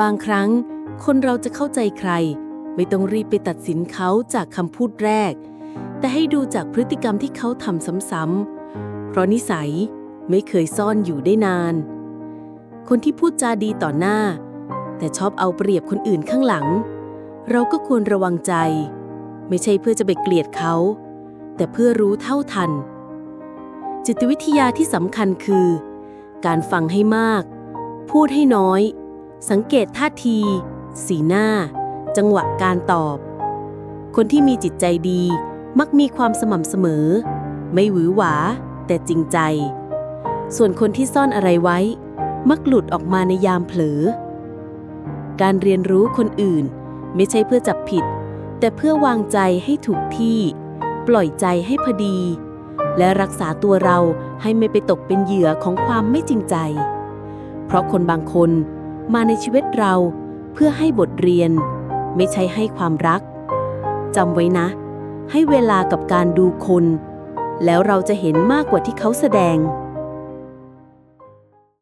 บางครั้ง คนเราจะเข้าใจใคร ไม่ต้องรีบไปตัดสินเขาจากคำพูดแรก แต่ให้ดูจากพฤติกรรมที่เขาทำซ้ำๆ เพราะนิสัยไม่เคยซ่อนอยู่ได้นาน คนที่พูดจาดีต่อหน้า แต่ชอบเอาเปรียบคนอื่นข้างหลัง เราก็ควรระวังใจ ไม่ใช่เพื่อจะไปเกลียดเขา แต่เพื่อรู้เท่าทัน จิตวิทยาที่สำคัญคือ การฟังให้มาก พูดให้น้อย สังเกตท่าที สีหน้า จังหวะการตอบ คนที่มีจิตใจดีมักมีความสม่ำเสมอ ไม่หวือหวา แต่จริงใจ ส่วนคนที่ซ่อนอะไรไว้ มักหลุดออกมาในยามเผลอ การเรียนรู้คนอื่น ไม่ใช่เพื่อจับผิด แต่เพื่อวางใจให้ถูกที่ ปล่อยใจให้พอดี และรักษาตัวเราให้ไม่ไปตกเป็นเหยื่อของความไม่จริงใจ เพราะคนบางคน มาในชีวิตเราเพื่อให้บทเรียน ไม่ใช่ให้ความรักจำไว้นะ ให้เวลากับการดูคน แล้วเราจะเห็นมากกว่าที่เขาแสดง